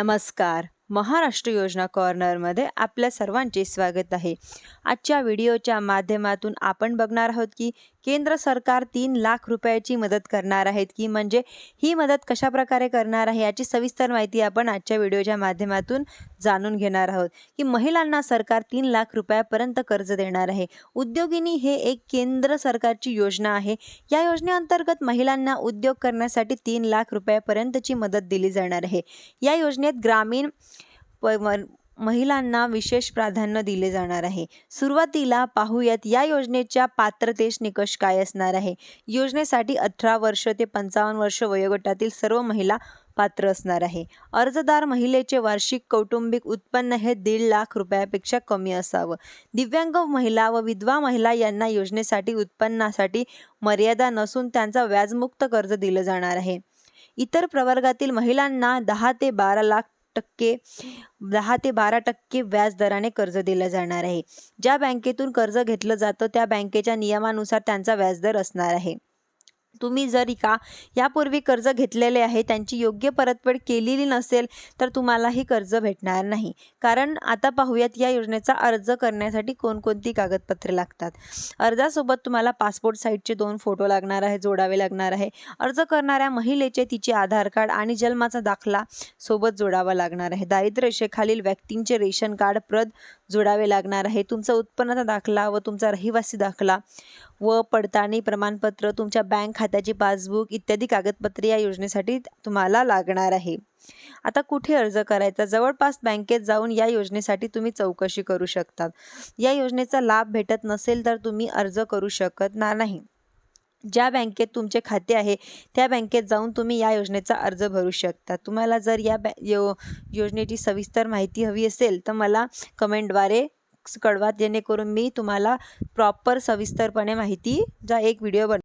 नमस्कार. महाराष्ट्र योजना कॉर्नरमध्ये आपल्या सर्वांचे स्वागत आहे. आजच्या व्हिडिओच्या माध्यमातून आपण बघणार आहोत की केंद्र सरकार तीन लाख रुपयाची मदत करणार आहेत की म्हणजे ही मदत कशा प्रकारे करणार आहे याची सविस्तर माहिती आपण आजच्या व्हिडिओच्या माध्यमातून जाणून घेणार आहोत. की महिलांना सरकार तीन लाख रुपयापर्यंत कर्ज देणार आहे. उद्योगिनी हे एक केंद्र सरकारची योजना आहे. या योजनेअंतर्गत महिलांना उद्योग करण्यासाठी तीन लाख रुपयापर्यंतची मदत दिली जाणार आहे. या योजनेत ग्रामीण प महिलांना विशेष प्राधान्य दिले जाणार आहे. सुरुवातीला पाहूयात या योजनेच्या पात्रतेस निकष काय असणार आहे? योजनेसाठी अठरा वर्ष ते पंचावन्न वर्ष वयोगटातील सर्व महिला पात्र असणार आहे. अर्जदार महिलेचे वार्षिक कौटुंबिक उत्पन्न हे दीड लाख रुपयापेक्षा कमी असावं. दिव्यांग महिला व विधवा महिला यांना योजनेसाठी उत्पन्नासाठी मर्यादा नसून त्यांचा व्याजमुक्त कर्ज दिलं जाणार आहे. इतर प्रवर्गातील महिलांना दहा ते बारा लाख टक्के दहा ते बारा टक्के व्याज दराने कर्ज दिलं जाणार आहे. ज्या बँकेतून कर्ज घेतलं जातं त्या बँकेच्या नियमानुसार त्यांचा व्याजदर असणार आहे. तुम्ही जरी का यापूर्वी कर्ज घेतलेले आहे त्यांची योग्य परतफेड केलेली नसेल तर तुम्हालाही कर्ज भेटणार नाही. कारण आता पाहूयात या योजनेचा अर्ज करण्यासाठी कोणकोणती कागदपत्रे लागतात? अर्जासोबत तुम्हाला पासपोर्ट साईजचे दोन फोटो लागणार आहे जोडावे लागणार आहे. अर्ज करणाऱ्या महिलेचे तिचे आधार कार्ड आणि जन्माचा दाखला सोबत जोडावा लागणार आहे. दारिद्र्यरेषेखालील व्यक्तींचे रेशन कार्ड प्रत जोडावे लागणार आहे. तुमचा उत्पन्नाचा दाखला व तुमचा रहिवासी दाखला व पडताळणी प्रमाणपत्र तुमच्या बँक खात्याची पासबुक इत्यादी कागदपत्रे या योजनेसाठी तुम्हाला लागणार आहे. आता कुठे अर्ज करायचा? जवळपास बँकेत जाऊन या योजनेसाठी तुम्ही चौकशी करू शकतात या योजनेचा लाभ भेटत नसेल तर तुम्ही अर्ज करू शकत ना- नाही. ज्या बँकेत तुमचे खाते आहे त्या बँकेत जाऊन तुम्ही या योजनेचा अर्ज भरू शकता. तुम्हाला जर या बॅ यो योजनेची सविस्तर माहिती हवी असेल तर मला कमेंटद्वारे कळवा जेणेकरून मी तुम्हाला प्रॉपर सविस्तरपणे माहिती चा एक व्हिडिओ बन